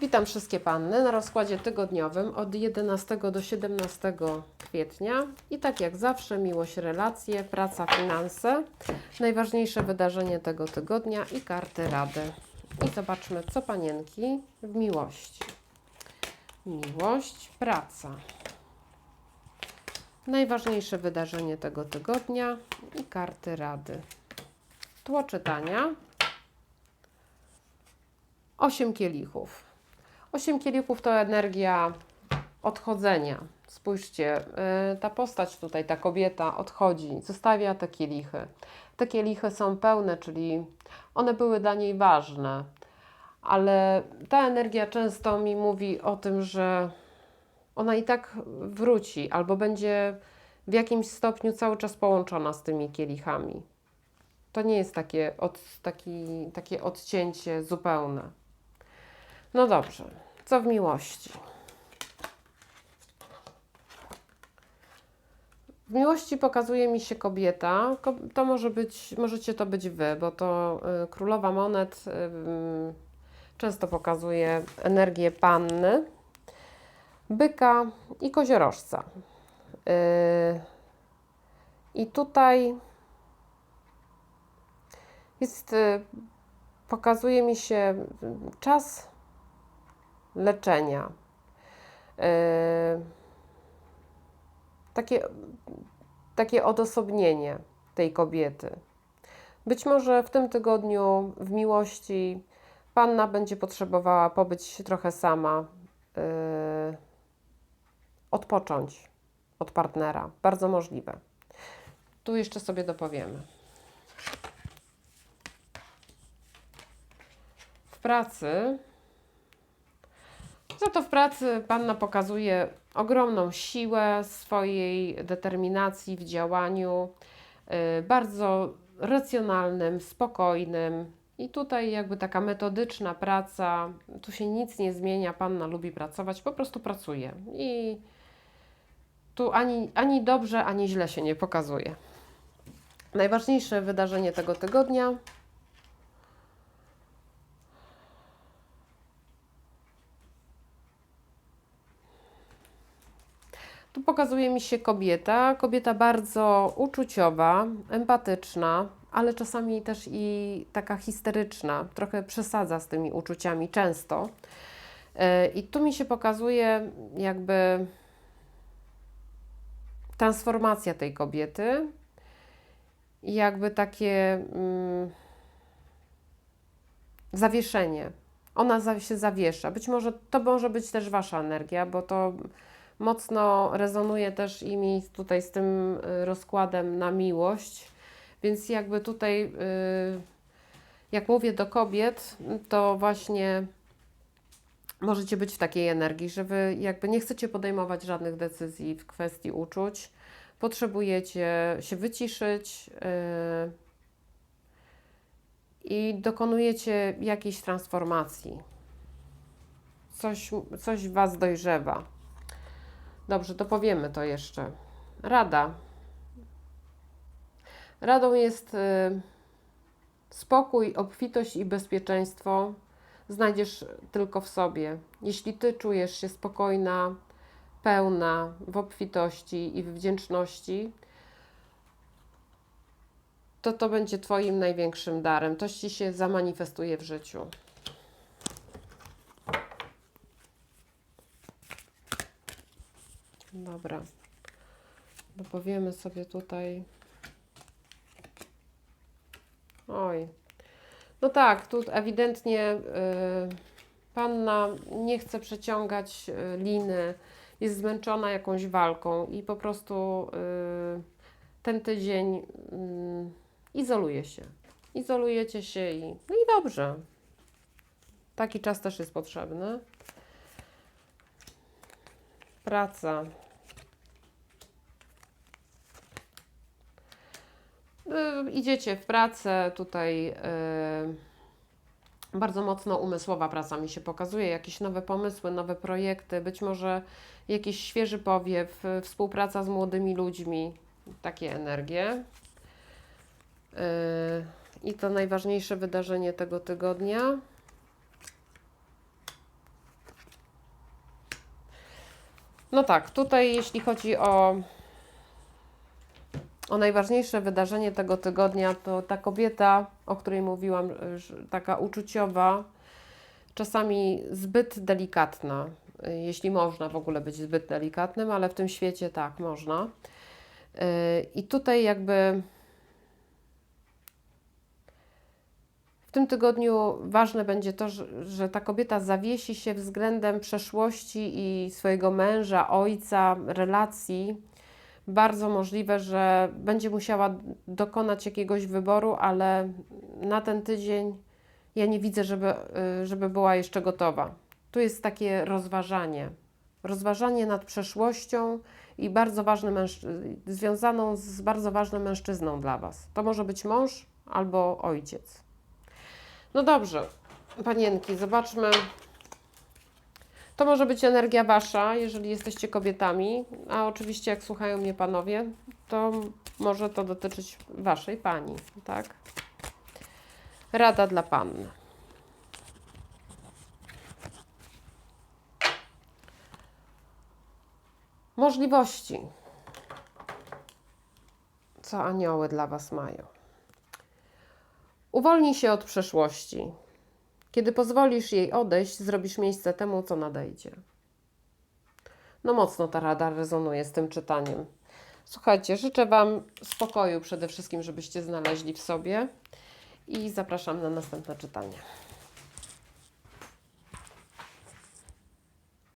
Witam wszystkie panny na rozkładzie tygodniowym od 11 do 17 kwietnia. I tak jak zawsze, miłość, relacje, praca, finanse, najważniejsze wydarzenie tego tygodnia i karty rady. I zobaczmy, co panienki w miłości. Miłość, praca. Najważniejsze wydarzenie tego tygodnia i karty rady. Tło czytania. Osiem kielichów. Osiem kielichów to energia odchodzenia. Spójrzcie, y, ta postać tutaj, ta kobieta odchodzi, zostawia te kielichy. Te kielichy są pełne, czyli one były dla niej ważne, ale ta energia często mi mówi o tym, że ona i tak wróci albo będzie w jakimś stopniu cały czas połączona z tymi kielichami. To nie jest takie, od, taki, takie odcięcie zupełne. No dobrze, co w miłości? W miłości pokazuje mi się kobieta. Ko- To może być, możecie to być wy, bo to y, królowa monet y, mm, często pokazuje energię panny, byka i koziorożca. Y, I tutaj jest, pokazuje mi się czas leczenia. Yy, takie, takie odosobnienie tej kobiety. Być może w tym tygodniu w miłości panna będzie potrzebowała pobyć trochę sama, yy, odpocząć od partnera. Bardzo możliwe. Tu jeszcze sobie dopowiemy. W pracy za to w pracy panna pokazuje ogromną siłę swojej determinacji w działaniu, y, bardzo racjonalnym, spokojnym. I tutaj jakby taka metodyczna praca, tu się nic nie zmienia, panna lubi pracować, po prostu pracuje. I tu ani, ani dobrze, ani źle się nie pokazuje. Najważniejsze wydarzenie tego tygodnia pokazuje mi się kobieta, kobieta bardzo uczuciowa, empatyczna, ale czasami też i taka histeryczna, trochę przesadza z tymi uczuciami często. Yy, I tu mi się pokazuje jakby transformacja tej kobiety i jakby takie mm, zawieszenie. Ona się zawiesza. Być może to może być też wasza energia, bo to mocno rezonuje też i mi tutaj z tym y, rozkładem na miłość. Więc jakby tutaj, y, jak mówię do kobiet, to właśnie możecie być w takiej energii, że wy jakby nie chcecie podejmować żadnych decyzji w kwestii uczuć. Potrzebujecie się wyciszyć y, i dokonujecie jakiejś transformacji. Coś, coś Was dojrzewa. Dobrze, to powiemy to jeszcze. Rada. Radą jest y, spokój, obfitość i bezpieczeństwo znajdziesz tylko w sobie. Jeśli ty czujesz się spokojna, pełna w obfitości i w wdzięczności, to to będzie Twoim największym darem. To ci się zamanifestuje w życiu. Dobra. Dopowiemy sobie tutaj. Oj. No tak, tu ewidentnie y, panna nie chce przeciągać y, liny, jest zmęczona jakąś walką i po prostu y, ten tydzień y, izoluje się. Izolujecie się i no i dobrze. Taki czas też jest potrzebny. Praca. Y, idziecie w pracę tutaj. Y, bardzo mocno umysłowa praca mi się pokazuje, jakieś nowe pomysły, nowe projekty, być może jakiś świeży powiew, y, współpraca z młodymi ludźmi, takie energie. I to najważniejsze wydarzenie tego tygodnia. No tak, tutaj jeśli chodzi o o najważniejsze wydarzenie tego tygodnia, to ta kobieta, o której mówiłam, taka uczuciowa, czasami zbyt delikatna, jeśli można w ogóle być zbyt delikatnym, ale w tym świecie tak można. Y, I tutaj jakby w tym tygodniu ważne będzie to, że ta kobieta zawiesi się względem przeszłości i swojego męża, ojca, relacji. Bardzo możliwe, że będzie musiała dokonać jakiegoś wyboru, ale na ten tydzień ja nie widzę, żeby, y, żeby była jeszcze gotowa. Tu jest takie rozważanie. Rozważanie nad przeszłością i bardzo mężczy- związaną z bardzo ważnym mężczyzną dla Was. To może być mąż albo ojciec. No dobrze, panienki, zobaczmy. To może być energia wasza, jeżeli jesteście kobietami, a oczywiście jak słuchają mnie panowie, to może to dotyczyć waszej pani, tak? Rada dla panny. Możliwości. Co anioły dla was mają? Uwolnij się od przeszłości. Kiedy pozwolisz jej odejść, zrobisz miejsce temu, co nadejdzie. No mocno ta rada rezonuje z tym czytaniem. Słuchajcie, życzę Wam spokoju przede wszystkim, żebyście znaleźli w sobie i zapraszam na następne czytanie.